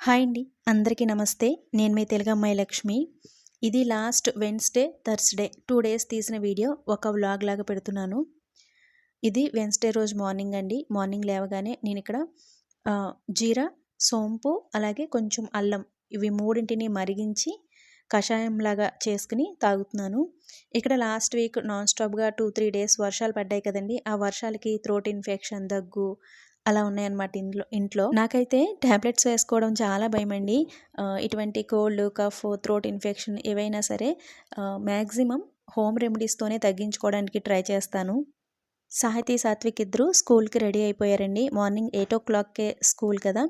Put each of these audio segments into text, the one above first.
Hi అండి. అందరికీ నమస్తే. నేను మీ తెలుగమ్మాయి లక్ష్మి. ఇది last Wednesday Thursday two days తీసిన వీడియో ఒక వ్లాగ్ లాగా పెడుతున్నాను. ఇది వెన్స్డే రోజు మార్నింగ్ అండి. మార్నింగ్ లేవగానే నేను ఇక్కడ జీరా సోంపు అలాగే కొంచెం అల్లం ఇవి మూడింటిని మరిగించి కషాయంలాగా చేసుకుని తాగుతున్నాను. ఇక్కడ లాస్ట్ వీక్ నాన్ స్టాప్గా టూ త్రీ డేస్ వర్షాలు పడ్డాయి కదండి. ఆ వర్షాలకి థ్రోట్ ఇన్ఫెక్షన్ దగ్గు అలా ఉన్నాయన్నమాట ఇంట్లో ఇంట్లో. నాకైతే ట్యాబ్లెట్స్ వేసుకోవడం చాలా భయం అండి ఇటువంటి కోల్డ్ కఫ్ థ్రోట్ ఇన్ఫెక్షన్ ఏవైనా సరే మ్యాక్సిమం హోమ్ రెమెడీస్తోనే తగ్గించుకోవడానికి ట్రై చేస్తాను. సాహితీ సాత్విక్ ఇద్దరు స్కూల్కి రెడీ అయిపోయారండి. మార్నింగ్ ఎయిట్ ఓ క్లాక్కే స్కూల్ కదా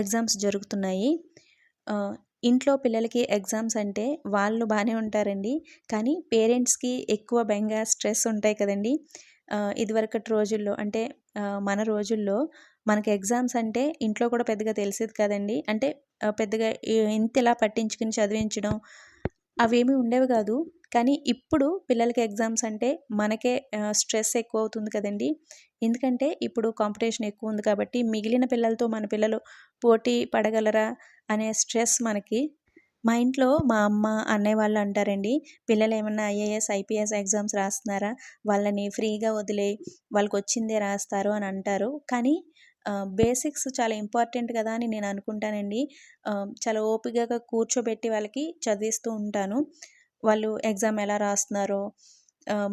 ఎగ్జామ్స్ జరుగుతున్నాయి. ఇంట్లో పిల్లలకి ఎగ్జామ్స్ అంటే వాళ్ళు బాగానే ఉంటారండి. కానీ పేరెంట్స్కి ఎక్కువ బెంగ స్ట్రెస్ ఉంటాయి కదండి. ఇదివరకటి రోజుల్లో అంటే మన రోజుల్లో మనకి ఎగ్జామ్స్ అంటే ఇంట్లో కూడా పెద్దగా తెలిసేది కదండి. అంటే పెద్దగా ఇంత ఇలా పట్టించుకుని చదివించడం అవేమీ ఉండేవి కాదు. కానీ ఇప్పుడు పిల్లలకి ఎగ్జామ్స్ అంటే మనకే స్ట్రెస్ ఎక్కువ అవుతుంది కదండి. ఎందుకంటే ఇప్పుడు కాంపిటీషన్ ఎక్కువ ఉంది కాబట్టి మిగిలిన పిల్లలతో మన పిల్లలు పోటీ పడగలరా అనే స్ట్రెస్ మనకి మా ఇంట్లో మా అమ్మ అన్నయ్య వాళ్ళు అంటారండి పిల్లలు ఏమన్నా ఐఏఎస్ ఐపీఎస్ ఎగ్జామ్స్ రాస్తున్నారా? వాళ్ళని ఫ్రీగా వదిలే వాళ్ళకి వచ్చిందే రాస్తారు అని అంటారు. కానీ బేసిక్స్ చాలా ఇంపార్టెంట్ కదా అని నేను అనుకుంటానండి. చాలా ఓపికగా కూర్చోబెట్టి వాళ్ళకి చదివిస్తూ ఉంటాను. వాళ్ళు ఎగ్జామ్ ఎలా రాస్తున్నారో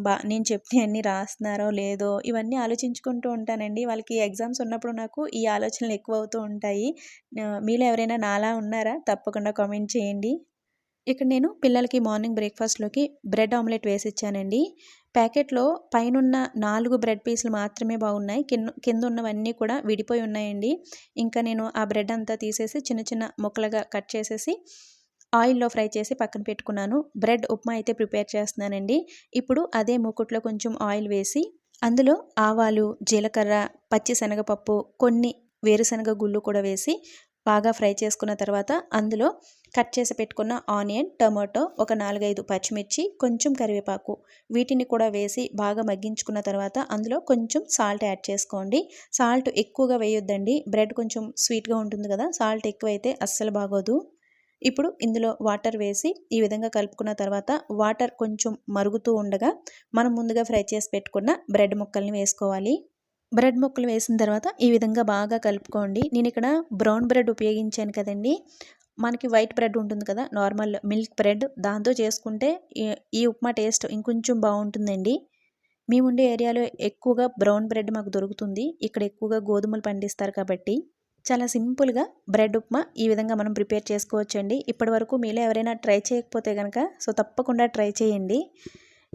బా నేను చెప్తే అన్ని రాస్తున్నారో లేదో ఇవన్నీ ఆలోచించుకుంటూ ఉంటానండి. వాళ్ళకి ఎగ్జామ్స్ ఉన్నప్పుడు నాకు ఈ ఆలోచనలు ఎక్కువ అవుతూ ఉంటాయి మీలో ఎవరైనా నాలా ఉన్నారా? తప్పకుండా కామెంట్ చేయండి. ఇక్కడ నేను పిల్లలకి మార్నింగ్ బ్రేక్ఫాస్ట్లోకి బ్రెడ్ ఆమ్లెట్ వేసి ఇచ్చానండి ప్యాకెట్లో పైనున్న నాలుగు బ్రెడ్ పీసులు మాత్రమే బాగున్నాయి. కింద కింద ఉన్నవన్నీ కూడా విడిపోయి ఉన్నాయండి. ఇంకా నేను ఆ బ్రెడ్ అంతా తీసేసి చిన్న చిన్న ముక్కలుగా కట్ చేసేసి ఆయిల్లో ఫ్రై చేసి పక్కన పెట్టుకున్నాను. బ్రెడ్ ఉప్మా అయితే ప్రిపేర్ చేస్తున్నానండి. ఇప్పుడు అదే మూకుట్లో కొంచెం ఆయిల్ వేసి అందులో ఆవాలు జీలకర్ర పచ్చిశనగపప్పు కొన్ని వేరుశనగ గుళ్ళు కూడా వేసి బాగా ఫ్రై చేసుకున్న తర్వాత అందులో కట్ చేసి పెట్టుకున్న ఆనియన్ టమాటో ఒక నాలుగైదు పచ్చిమిర్చి కొంచెం కరివేపాకు వీటిని కూడా వేసి బాగా మగ్గించుకున్న తర్వాత అందులో కొంచెం సాల్ట్ యాడ్ చేసుకోండి. సాల్ట్ ఎక్కువగా వేయొద్దండి. బ్రెడ్ కొంచెం స్వీట్గా ఉంటుంది కదా సాల్ట్ ఎక్కువైతే అస్సలు బాగోదు. ఇప్పుడు ఇందులో వాటర్ వేసి ఈ విధంగా కలుపుకున్న తర్వాత వాటర్ కొంచెం మరుగుతూ ఉండగా మనం ముందుగా ఫ్రై చేసి పెట్టుకున్న బ్రెడ్ ముక్కల్ని వేసుకోవాలి. బ్రెడ్ ముక్కలు వేసిన తర్వాత ఈ విధంగా బాగా కలుపుకోండి. నేను ఇక్కడ బ్రౌన్ బ్రెడ్ ఉపయోగించాను కదండి. మనకి వైట్ బ్రెడ్ ఉంటుంది కదా నార్మల్ మిల్క్ బ్రెడ్. దాంతో చేసుకుంటే ఈ- ఈ ఉప్మా టేస్ట్ ఇంకొంచెం బాగుంటుందండి. మేము ఉండే ఏరియాలో ఎక్కువగా బ్రౌన్ బ్రెడ్ మాకు దొరుకుతుంది. ఇక్కడ ఎక్కువగా గోధుమలు పండిస్తారు కాబట్టి. చాలా సింపుల్గా బ్రెడ్ ఉప్మా ఈ విధంగా మనం ప్రిపేర్ చేసుకోవచ్చండి. ఇప్పటి వరకు మీలో ఎవరైనా ట్రై చేయకపోతే కనుక సో తప్పకుండా ట్రై చేయండి.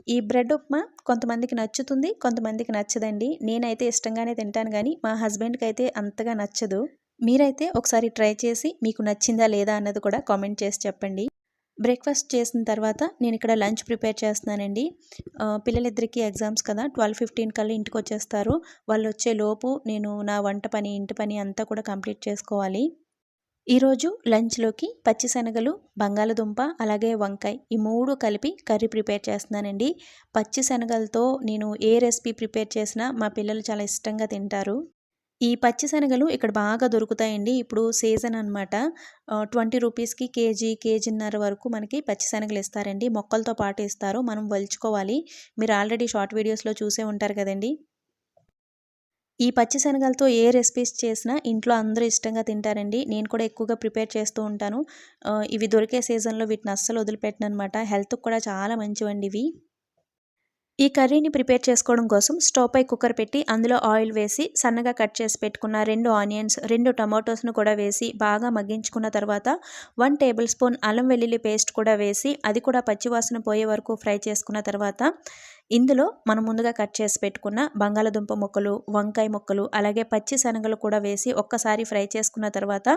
ఈ బ్రెడ్ ఉప్మా కొంతమందికి నచ్చుతుంది కొంతమందికి నచ్చదండి. నేనైతే ఇష్టంగానే తింటాను కానీ మా హస్బెండ్కి అయితే అంతగా నచ్చదు. మీరైతే ఒకసారి ట్రై చేసి మీకు నచ్చిందా లేదా అన్నది కూడా కామెంట్ చేసి చెప్పండి. బ్రేక్ఫాస్ట్ చేసిన తర్వాత నేను ఇక్కడ లంచ్ ప్రిపేర్ చేస్తున్నానండి. పిల్లలిద్దరికీ ఎగ్జామ్స్ కదా ట్వెల్వ్ ఫిఫ్టీన్ కల్లా ఇంటికి వచ్చేస్తారు వాళ్ళు వచ్చే లోపు నేను నా వంట పని ఇంటి పని అంతా కూడా కంప్లీట్ చేసుకోవాలి. ఈరోజు లంచ్లోకి పచ్చిశనగలు బంగాళదుంప అలాగే వంకాయ ఈ మూడు కలిపి కర్రీ ప్రిపేర్ చేస్తున్నానండి. పచ్చిశనగలతో నేను ఏ రెసిపీ ప్రిపేర్ చేసినా మా పిల్లలు చాలా ఇష్టంగా తింటారు. ఈ పచ్చిశనగలు ఇక్కడ బాగా దొరుకుతాయండి. ఇప్పుడు సీజన్ అనమాట ట్వంటీ రూపీస్కి కేజీ కేజీన్నర వరకు మనకి పచ్చిశనగలు ఇస్తారండి. మొక్కలతో పాటు ఇస్తారు. మనం వలుచుకోవాలి. మీరు ఆల్రెడీ షార్ట్ వీడియోస్లో చూసే ఉంటారు కదండి. ఈ పచ్చిశనగలతో ఏ రెసిపీస్ చేసినా ఇంట్లో అందరూ ఇష్టంగా తింటారండి. నేను కూడా ఎక్కువగా ప్రిపేర్ చేస్తూ ఉంటాను. ఇవి దొరికే సీజన్లో వీటిని అస్సలు వదిలిపెట్టను అనమాట హెల్త్కి కూడా చాలా మంచివండి ఇవి. ఈ కర్రీని ప్రిపేర్ చేసుకోవడం కోసం స్టవ్ పై కుక్కర్ పెట్టి అందులో ఆయిల్ వేసి సన్నగా కట్ చేసి పెట్టుకున్న రెండు ఆనియన్స్ రెండు టమాటోస్ను కూడా వేసి బాగా మగ్గించుకున్న తర్వాత వన్ టేబుల్ స్పూన్ అల్లం వెల్లుల్లి పేస్ట్ కూడా వేసి అది కూడా పచ్చివాసన పోయే వరకు ఫ్రై చేసుకున్న తర్వాత ఇందులో మనం ముందుగా కట్ చేసి పెట్టుకున్న బంగాళదుంప ముక్కలు వంకాయ ముక్కలు అలాగే పచ్చి శనగలు కూడా వేసి ఒక్కసారి ఫ్రై చేసుకున్న తర్వాత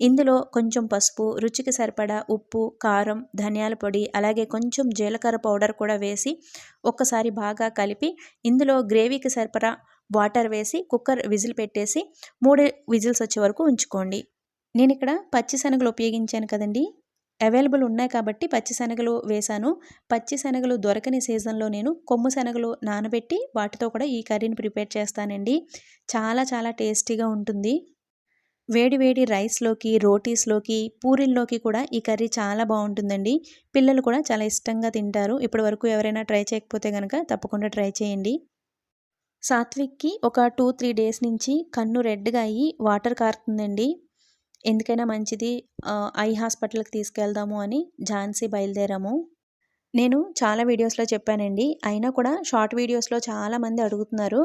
ఇందులో కొంచెం పసుపు రుచికి సరిపడా ఉప్పు కారం ధనియాల పొడి అలాగే కొంచెం జీలకర్ర పౌడర్ కూడా వేసి ఒక్కసారి బాగా కలిపి ఇందులో గ్రేవీకి సరిపడా వాటర్ వేసి కుక్కర్ విజిల్ పెట్టేసి మూడు విజిల్స్ వచ్చే వరకు ఉంచుకోండి. నేను ఇక్కడ పచ్చి శనగలు ఉపయోగించాను కదండి. అవైలబుల్ ఉన్నాయి కాబట్టి పచ్చి శనగలు వేశాను. పచ్చి శనగలు దొరకని సీజన్లో నేను కొమ్ము శనగలు నానబెట్టి వాటితో కూడా ఈ కర్రీని ప్రిపేర్ చేస్తానండి. చాలా చాలా టేస్టీగా ఉంటుంది. వేడి వేడి రైస్లోకి రోటీస్లోకి పూరీల్లోకి కూడా ఈ కర్రీ చాలా బాగుంటుందండి. పిల్లలు కూడా చాలా ఇష్టంగా తింటారు. ఇప్పటి వరకు ఎవరైనా ట్రై చేయకపోతే కనుక తప్పకుండా ట్రై చేయండి. సాత్విక్కి ఒక టూ త్రీ డేస్ నుంచి కన్ను రెడ్గా అయ్యి వాటర్ కారుతుందండి. ఎందుకైనా మంచిది. ఐ హాస్పిటల్కి తీసుకెళ్దాము అని ఝాన్సీ బయలుదేరాము. నేను చాలా వీడియోస్లో చెప్పానండి. అయినా కూడా షార్ట్ వీడియోస్లో చాలామంది అడుగుతున్నారు.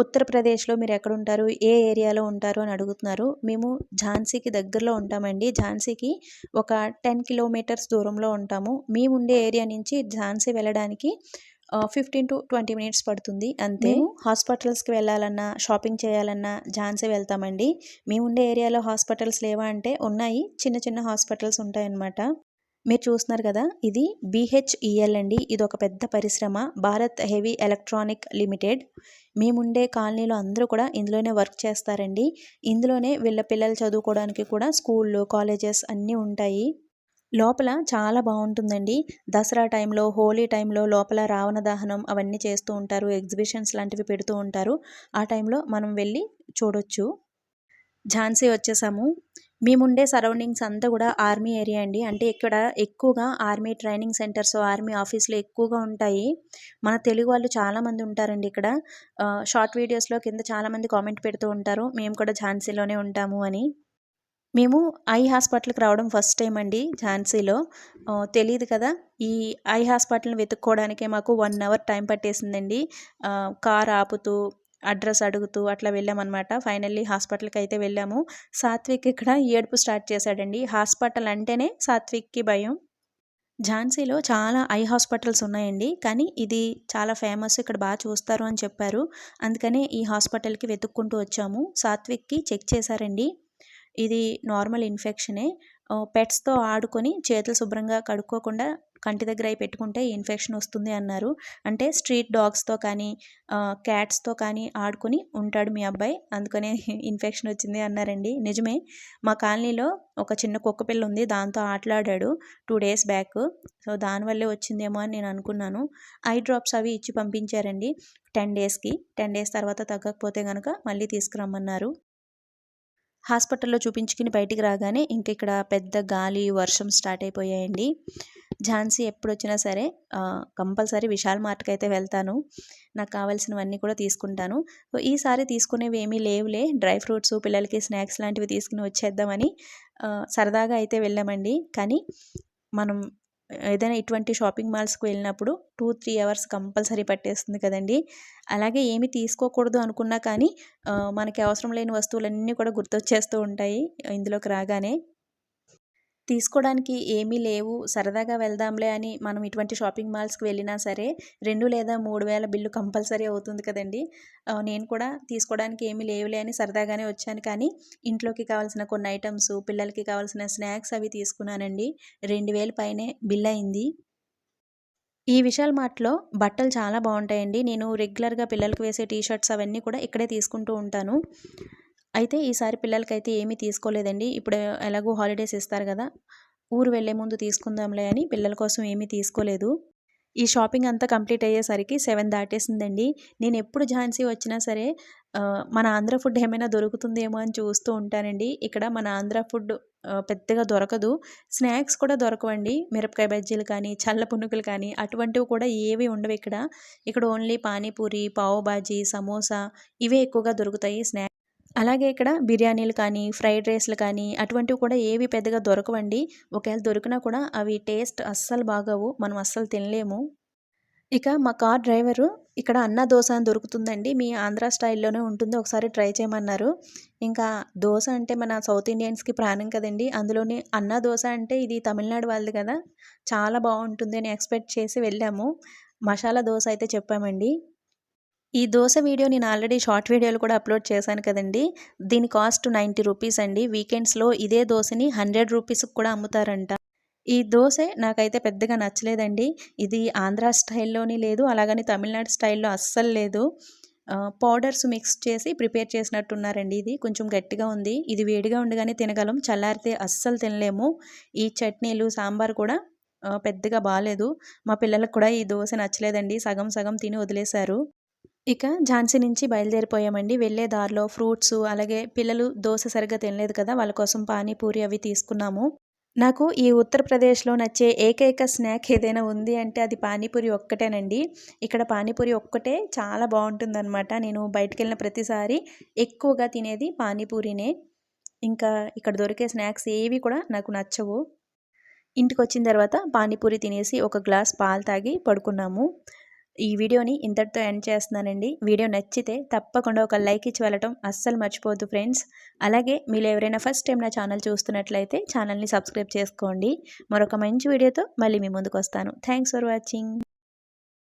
ఉత్తరప్రదేశ్లో మీరు ఎక్కడ ఉంటారు ఏ ఏరియాలో ఉంటారు అని అడుగుతున్నారు. మేము ఝాన్సీకి దగ్గరలో ఉంటామండి. ఝాన్సీకి ఒక టెన్ కిలోమీటర్స్ దూరంలో ఉంటాము. మేము ఉండే ఏరియా నుంచి ఝాన్సీ వెళ్ళడానికి ఫిఫ్టీన్ టు ట్వంటీ మినిట్స్ పడుతుంది. అంతే. హాస్పిటల్స్కి వెళ్ళాలన్నా షాపింగ్ చేయాలన్నా ఝాన్సీ వెళ్తామండి. మేము ఉండే ఏరియాలో హాస్పిటల్స్ లేవా అంటే ఉన్నాయి. చిన్న చిన్న హాస్పిటల్స్ ఉంటాయన్నమాట. మీరు చూస్తున్నారు కదా ఇది బీహెచ్ఈఎల్ అండి. ఇది ఒక పెద్ద పరిశ్రమ. Bharat heavy electronic limited. మేముండే కాలనీలో అందరూ కూడా ఇందులోనే వర్క్ చేస్తారండి. ఇందులోనే వీళ్ళ పిల్లలు చదువుకోవడానికి కూడా స్కూళ్ళు కాలేజెస్ అన్నీ ఉంటాయి. లోపల చాలా బాగుంటుందండి. దసరా టైంలో హోలీ టైంలో లోపల రావణ దహనం అవన్నీ చేస్తూ ఉంటారు. ఎగ్జిబిషన్స్ లాంటివి పెడుతూ ఉంటారు. ఆ టైంలో మనం వెళ్ళి చూడొచ్చు. ఝాన్సీ వచ్చేసాము. మేముండే సరౌండింగ్స్ అంతా కూడా ఆర్మీ ఏరియా అండి. అంటే ఇక్కడ ఎక్కువగా ఆర్మీ ట్రైనింగ్ సెంటర్స్ ఆర్మీ ఆఫీసులు ఎక్కువగా ఉంటాయి. మన తెలుగు వాళ్ళు చాలామంది ఉంటారండి ఇక్కడ. షార్ట్ వీడియోస్లో కింద చాలామంది కామెంట్ పెడుతూ ఉంటారు. మేము కూడా ఝాన్సీలోనే ఉంటాము అని. మేము ఐ హాస్పిటల్కి రావడం ఫస్ట్ టైం అండి ఝాన్సీలో. తెలియదు కదా? ఈ ఐ హాస్పిటల్ని వెతుక్కోవడానికే మాకు వన్ అవర్ టైం పట్టేసిందండి. కార్ ఆపుతూ అడ్రస్ అడుగుతూ అట్లా వెళ్ళామన్నమాట. ఫైనల్లీ హాస్పిటల్కి అయితే వెళ్ళాము. సాత్విక్ ఇక్కడ ఏడుపు స్టార్ట్ చేశాడండి. హాస్పిటల్ అంటేనే సాత్విక్కి భయం. ఝాన్సీలో చాలా ఐ హాస్పిటల్స్ ఉన్నాయండి. కానీ ఇది చాలా ఫేమస్ ఇక్కడ బాగా చూస్తారు అని చెప్పారు. అందుకనే ఈ హాస్పిటల్కి వెతుక్కుంటూ వచ్చాము. సాత్విక్కి చెక్ చేశారండి. ఇది నార్మల్ ఇన్ఫెక్షనే. పెట్స్తో ఆడుకొని చేతులు శుభ్రంగా కడుక్కోకుండా కంటి దగ్గర అయి పెట్టుకుంటే ఇన్ఫెక్షన్ వస్తుంది అన్నారు. అంటే స్ట్రీట్ డాగ్స్తో కానీ క్యాట్స్తో కానీ ఆడుకొని ఉంటాడు మీ అబ్బాయి. అందుకనే ఇన్ఫెక్షన్ వచ్చింది అన్నారండి. నిజమే మా కాలనీలో ఒక చిన్న కుక్క పిల్ల ఉంది దాంతో ఆటలాడాడు టూ డేస్ బ్యాక్. సో దానివల్లే వచ్చిందేమో అని నేను అనుకున్నాను. ఐ డ్రాప్స్ అవి ఇచ్చి పంపించారండి టెన్ డేస్కి. టెన్ డేస్ తర్వాత తగ్గకపోతే కనుక మళ్ళీ తీసుకురమ్మన్నారు. హాస్పిటల్లో చూపించుకుని బయటికి రాగానే ఇంక ఇక్కడ పెద్ద గాలి వర్షం స్టార్ట్ అయిపోయాయండి. ఝాన్సీ ఎప్పుడు వచ్చినా సరే కంపల్సరీ విశాల్ మార్ట్కి అయితే వెళ్తాను. నాకు కావాల్సినవన్నీ కూడా తీసుకుంటాను. ఈసారి తీసుకునేవి ఏమీ లేవులే. డ్రై ఫ్రూట్స్ పిల్లలకి స్నాక్స్ లాంటివి తీసుకుని వచ్చేద్దామని సరదాగా అయితే వెళ్ళామండి. కానీ మనం ఏదైనా ఇటువంటి షాపింగ్ మాల్స్కి వెళ్ళినప్పుడు టూ త్రీ అవర్స్ కంపల్సరీ పట్టేస్తుంది కదండి. అలాగే ఏమి తీసుకోకూడదు అనుకున్నా కానీ మనకి అవసరం లేని వస్తువులన్నీ కూడా గుర్తొచ్చేస్తూ ఉంటాయి ఇందులోకి రాగానే. తీసుకోవడానికి ఏమీ లేవు. సరదాగా వెళ్దాంలే అని మనం ఇటువంటి షాపింగ్ మాల్స్కి వెళ్ళినా సరే రెండు లేదా మూడు వేల బిల్లు కంపల్సరీ అవుతుంది కదండి. నేను కూడా తీసుకోవడానికి ఏమీ లేవులే అని సరదాగానే వచ్చాను. కానీ ఇంట్లోకి కావాల్సిన కొన్ని ఐటమ్స్ పిల్లలకి కావాల్సిన స్నాక్స్ అవి తీసుకున్నానండి. రెండు వేల పైనే బిల్ అయింది. ఈ విశాల్ మార్ట్లో బట్టలు చాలా బాగుంటాయండి. నేను రెగ్యులర్గా పిల్లలకు వేసే టీ షర్ట్స్ అవన్నీ కూడా ఇక్కడే తీసుకుంటూ ఉంటాను. అయితే ఈసారి పిల్లలకైతే ఏమీ తీసుకోలేదండి. ఇప్పుడు ఎలాగో హాలిడేస్ ఇస్తారు కదా ఊరు వెళ్ళే ముందు తీసుకుందాంలే అని పిల్లల కోసం ఏమీ తీసుకోలేదు. ఈ షాపింగ్ అంతా కంప్లీట్ అయ్యేసరికి సెవెన్ దాటేసిందండి. నేను ఎప్పుడు ఝాన్సీ వచ్చినా సరే మన ఆంధ్ర ఫుడ్ ఏమైనా దొరుకుతుందేమో అని చూస్తూ ఉంటానండి. ఇక్కడ మన ఆంధ్ర ఫుడ్ పెద్దగా దొరకదు. స్నాక్స్ కూడా దొరకవండి. మిరపకాయ బజ్జీలు కానీ చల్ల పునుకులు కానీ అటువంటివి కూడా ఏవి ఉండవు ఇక్కడ. ఇక్కడ ఓన్లీ పానీపూరి పావు బాజీ సమోసా ఇవే ఎక్కువగా దొరుకుతాయి స్నాక్స్ అలాగే ఇక్కడ బిర్యానీలు కానీ ఫ్రైడ్ రైస్లు కానీ అటువంటివి కూడా ఏవి పెద్దగా దొరకవండి. ఒకవేళ దొరికినా కూడా అవి టేస్ట్ అస్సలు బాగోవు. మనం అస్సలు తినలేము. ఇక మా కార్ డ్రైవరు ఇక్కడ అన్న దోశ అని దొరుకుతుందండి. మీ ఆంధ్ర స్టైల్లోనే ఉంటుంది. ఒకసారి ట్రై చేయమన్నారు. ఇంకా దోశ అంటే మన సౌత్ ఇండియన్స్కి ప్రాణం కదండి. అందులోని అన్న దోశ అంటే ఇది తమిళనాడు వాళ్ళది కదా. చాలా బాగుంటుంది అని ఎక్స్పెక్ట్ చేసి వెళ్ళాము. మసాలా దోశ అయితే చెప్పామండి. ఈ దోశ వీడియో నేను ఆల్రెడీ షార్ట్ వీడియోలు కూడా అప్లోడ్ చేశాను కదండి. దీని కాస్ట్ నైంటీ రూపీస్ అండి. వీకెండ్స్లో ఇదే దోశని హండ్రెడ్ రూపీస్కి కూడా అమ్ముతారంట. ఈ దోశ నాకైతే పెద్దగా నచ్చలేదండి. ఇది ఆంధ్ర స్టైల్లోని లేదు అలాగని తమిళనాడు స్టైల్లో అస్సలు లేదు. పౌడర్స్ మిక్స్ చేసి ప్రిపేర్ చేసినట్టున్నారండి ఇది. కొంచెం గట్టిగా ఉంది. ఇది వేడిగా ఉండగానే తినగలం. చల్లారితే అస్సలు తినలేము. ఈ చట్నీలు సాంబార్ కూడా పెద్దగా బాగాలేదు మా పిల్లలకు కూడా ఈ దోశ నచ్చలేదండి. సగం సగం తిని వదిలేశారు. ఇక ఝాన్సీ నుంచి బయలుదేరిపోయామండి. వెళ్ళే దారిలో ఫ్రూట్స్ అలాగే పిల్లలు దోశ సరిగ్గా తినలేదు కదా వాళ్ళ కోసం పానీపూరి అవి తీసుకున్నాము. నాకు ఈ ఉత్తరప్రదేశ్లో నచ్చే ఏకైక స్నాక్ ఏదైనా ఉంది అంటే అది పానీపూరి ఒక్కటేనండి. ఇక్కడ పానీపూరి ఒక్కటే చాలా బాగుంటుందన్నమాట. నేను బయటకు వెళ్ళిన ప్రతిసారి ఎక్కువగా తినేది పానీపూరినే. ఇంకా ఇక్కడ దొరికే స్నాక్స్ ఏవి కూడా నాకు నచ్చవు. ఇంటికి వచ్చిన తర్వాత పానీపూరి తినేసి ఒక గ్లాస్ పాలు తాగి పడుకున్నాము. ఈ వీడియోని ఇంతటితో ఎండ్ చేస్తున్నానండి. వీడియో నచ్చితే తప్పకుండా ఒక లైక్ ఇచ్చి వెళ్ళటం అస్సలు మర్చిపోద్దు ఫ్రెండ్స్. అలాగే మీరు ఎవరైనా ఫస్ట్ టైం నా ఛానల్ చూస్తున్నట్లయితే ఛానల్ని సబ్స్క్రైబ్ చేసుకోండి. మరొక మంచి వీడియోతో మళ్ళీ మీ ముందుకు వస్తాను. Thanks for watching.